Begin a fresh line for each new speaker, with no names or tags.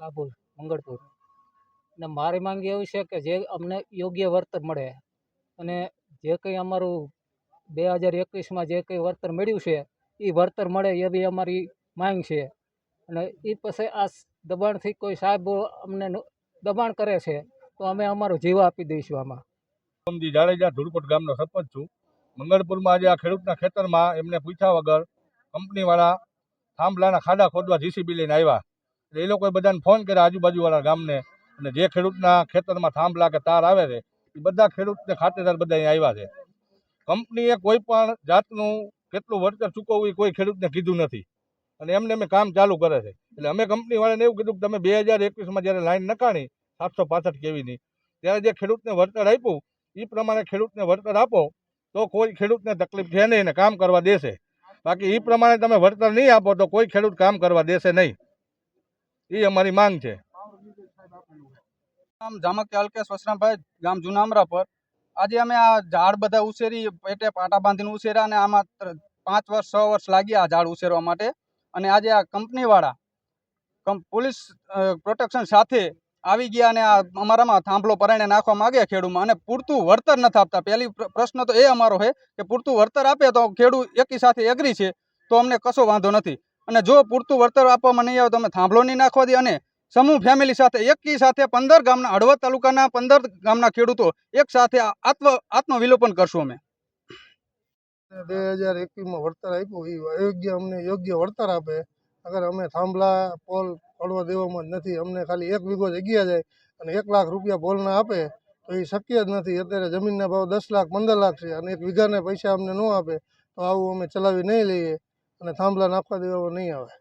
લાભુલ મંગળપુર ને મારી માંગ એવી છે કે જે અમને યોગ્ય વળતર મળે અને જે કંઈ અમારું બે હજાર એકવીસમાં જે કંઈ વળતર મળ્યું છે, એ વળતર મળે એવી અમારી માંગ છે. અને એ પછી આ દબાણથી કોઈ સાહેબ અમને દબાણ કરે છે, તો અમે અમારો જીવ આપી દઈશું આમાં.
સોમજી જાડેજા, ધૂળકોટ ગામનો સરપંચ છું. મંગળપુરમાં આજે આ ખેડૂતના ખેતરમાં એમને પૂછ્યા વગર કંપનીવાળા થાંભલાના ખાડા ખોદવા જીસીબી લઈને આવ્યા. એ લોકોએ બધાને ફોન કર્યા આજુબાજુવાળા ગામને. અને જે ખેડૂતના ખેતરમાં થાંભલા કે તાર આવે છે, એ બધા ખેડૂતને ખાતેદાર બધા અહીં આવ્યા છે. કંપનીએ કોઈ પણ જાતનું કેટલું વળતર ચૂકવવું એ કોઈ ખેડૂતને કીધું નથી. અને એમને અમે કામ ચાલુ કરે છે. એટલે અમે કંપનીવાળાને એવું કીધું કે તમે બે હજાર એકવીસમાં જ્યારે લાઈન નકાણી, સાતસો પાસઠ કેવીની, ત્યારે જે ખેડૂતને વળતર આપ્યું એ પ્રમાણે ખેડૂતને વળતર આપો, તો કોઈ ખેડૂતને તકલીફ છે નહીં અને કામ કરવા દેશે. બાકી એ પ્રમાણે તમે વળતર નહીં આપો તો કોઈ ખેડૂત કામ કરવા દેશે નહીં. એ અમારી માંગ છે.
નામ જામકિયા અલ્કેશ વસરામભાઈ ગામ જુનામરા પર. આજે અમે આ ઝાડ બધા ઉછેરી, પેટે પાટા બાંધીને ઉછેર્યા અને આમાં પાંચ વર્ષ, છ વર્ષ લાગ્યા આ ઝાડ ઉછેરવા માટે. અને આજે આ કંપનીવાળા પોલીસ પ્રોટેક્શન સાથે આવી ગયા અને આ અમારામાં થાંભલો પરાણે નાખવા માગે ખેડૂમાં. અને પૂરતું વળતર નથી આપતા. પહેલી પ્રશ્ન તો એ અમારો છે કે પૂરતું વળતર આપે તો ખેડૂત એકી સાથે એગ્રી છે, તો અમને કશો વાંધો નથી. અને જો પૂરતું વળતર આપવામાં નહીં આવે તો અમે થાંભલો નહીં નાખવા દે. અને સમૂહ ફેમિલી સાથે, એકી સાથે પંદર ગામના, હળવદ તાલુકાના પંદર ગામના ખેડૂતો એક સાથે આત્મ, આત્મવિલોપન કરશું અમે.
બે હજાર એકવીસમાં વળતર આપ્યું એ અયોગ્ય અમને યોગ્ય વળતર આપે. અગર અમે થાંભલા, પોલ પડવા દેવામાં જ નથી, અમને ખાલી એક વીઘો જગ્યા જાય અને એક લાખ રૂપિયા પોલના આપે, તો એ શક્ય જ નથી. અત્યારે જમીનના ભાવ દસ લાખ, પંદર લાખ છે અને એક વીઘાના પૈસા અમને ન આપે, તો આવું અમે ચલાવી નહીં લઈએ. અને થાંભલા નાખવા દેવામાં નહીં આવે.